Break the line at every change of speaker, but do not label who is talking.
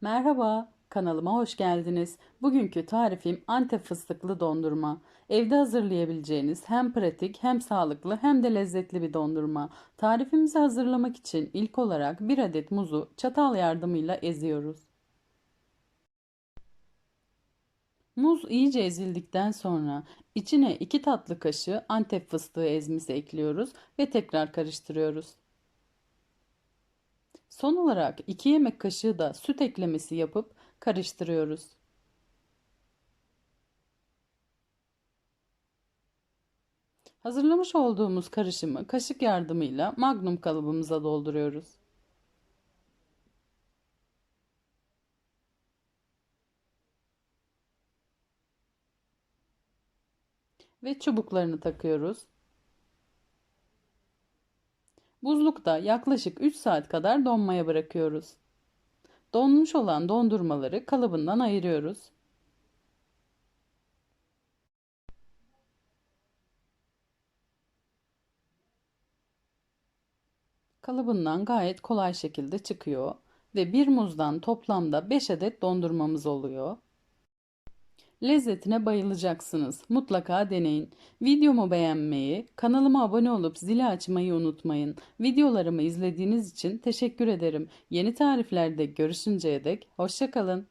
Merhaba, kanalıma hoş geldiniz. Bugünkü tarifim Antep fıstıklı dondurma. Evde hazırlayabileceğiniz hem pratik hem sağlıklı hem de lezzetli bir dondurma. Tarifimizi hazırlamak için ilk olarak bir adet muzu çatal yardımıyla eziyoruz. Muz iyice ezildikten sonra içine 2 tatlı kaşığı Antep fıstığı ezmesi ekliyoruz ve tekrar karıştırıyoruz. Son olarak 2 yemek kaşığı da süt eklemesi yapıp karıştırıyoruz. Hazırlamış olduğumuz karışımı kaşık yardımıyla magnum kalıbımıza dolduruyoruz. Ve çubuklarını takıyoruz. Buzlukta yaklaşık 3 saat kadar donmaya bırakıyoruz. Donmuş olan dondurmaları kalıbından ayırıyoruz. Kalıbından gayet kolay şekilde çıkıyor ve bir muzdan toplamda 5 adet dondurmamız oluyor. Lezzetine bayılacaksınız. Mutlaka deneyin. Videomu beğenmeyi, kanalıma abone olup zili açmayı unutmayın. Videolarımı izlediğiniz için teşekkür ederim. Yeni tariflerde görüşünceye dek hoşçakalın.